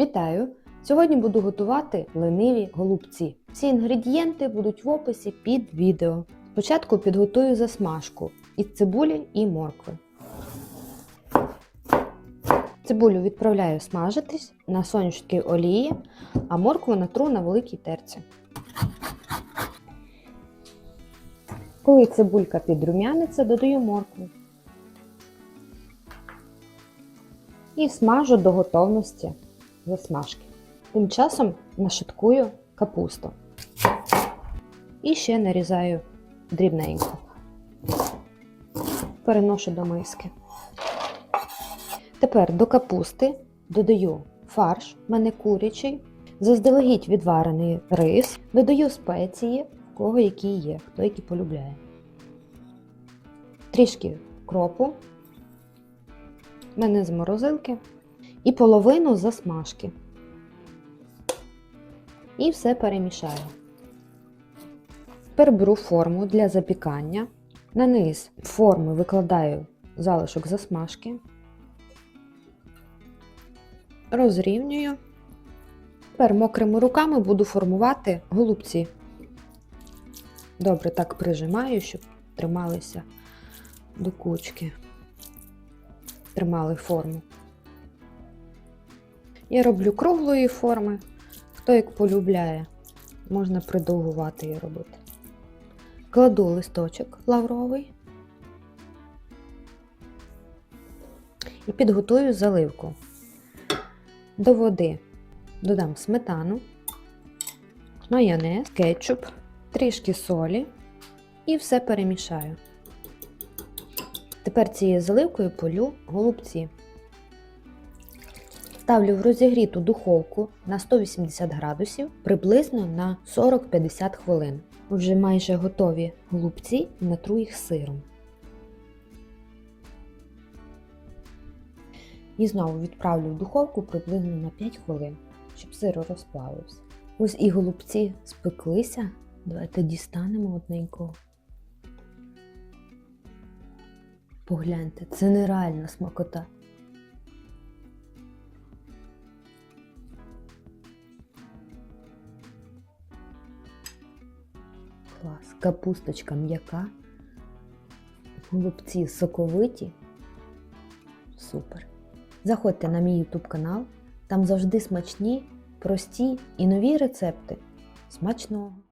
Вітаю! Сьогодні буду готувати лениві голубці. Всі інгредієнти будуть в описі під відео. Спочатку підготую засмажку із цибулі і моркви. Цибулю відправляю смажитись на сонячній олії, а моркву натру на великій терці. Коли цибулька підрумяниться, додаю моркву. І смажу до готовності засмажки. Тим часом нашиткую капусту. І ще нарізаю дрібненько. Переношу до миски. Тепер до капусти додаю фарш, в мене курячий, заздалегідь відварений рис, додаю спеції, в кого які є, хто які полюбляє. Трішки кропу, мене з морозилки, і половину засмажки. І все перемішаю. Тепер беру форму для запікання. На низ форми викладаю залишок засмажки. Розрівнюю. Тепер мокрими руками буду формувати голубці. Добре так прижимаю, щоб трималися до кучки. Тримали форму. Я роблю круглої форми. Хто як полюбляє, можна придовгувати її робити. Кладу листочок лавровий і підготую заливку. До води додам сметану, майонез, кетчуп, трішки солі і все перемішаю. Тепер цією заливкою полю голубці. Ставлю в розігріту духовку на 180 градусів приблизно на 40-50 хвилин. Вже майже готові голубці натру їх сиром. І знову відправлю в духовку приблизно на 5 хвилин, щоб сир розплавився. Ось і голубці спеклися. Давайте дістанемо одненького. Погляньте, це нереальна смакота. Клас, капусточка м'яка, голубці соковиті. Супер. Заходьте на мій YouTube канал, там завжди смачні, прості і нові рецепти. Смачного!